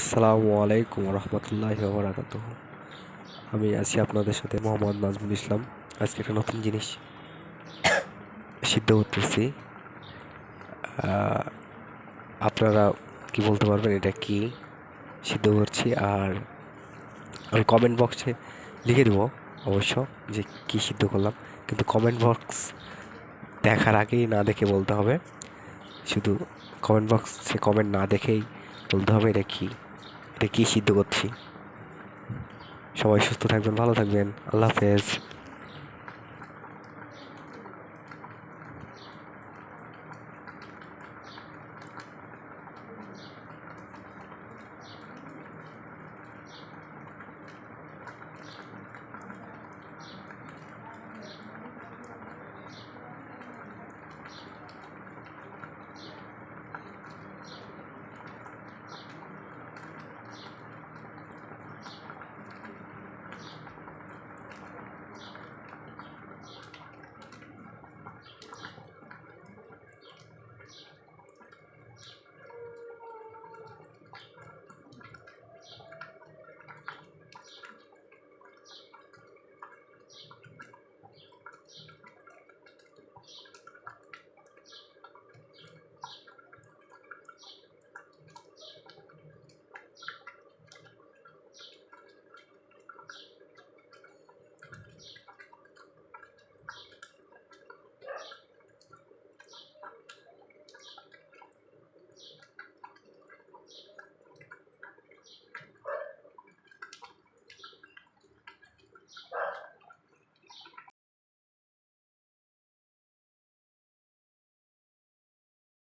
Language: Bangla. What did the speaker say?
আসসালামু আলাইকুম রহমতুল্লাহ বারাকাত আমি আছি আপনাদের সাথে মোহাম্মদ নাজমুল ইসলাম। আজকে একটা নতুন জিনিস সিদ্ধ করতেছি। আপনারা কি বলতে পারবেন এটা কি? সিদ্ধ করছি আর আমি কমেন্ট বক্সে লিখে দেবো অবশ্য যে কি সিদ্ধ করলাম। কিন্তু কমেন্ট বক্স দেখার আগেই না দেখে বলতে হবে। শুধু কমেন্ট বক্সে কমেন্ট না দেখেই বলতে হবে এটা কি? এটা কী সিদ্ধ করছি? সবাই সুস্থ থাকবেন, ভালো থাকবেন। আল্লাহ হাফেজ।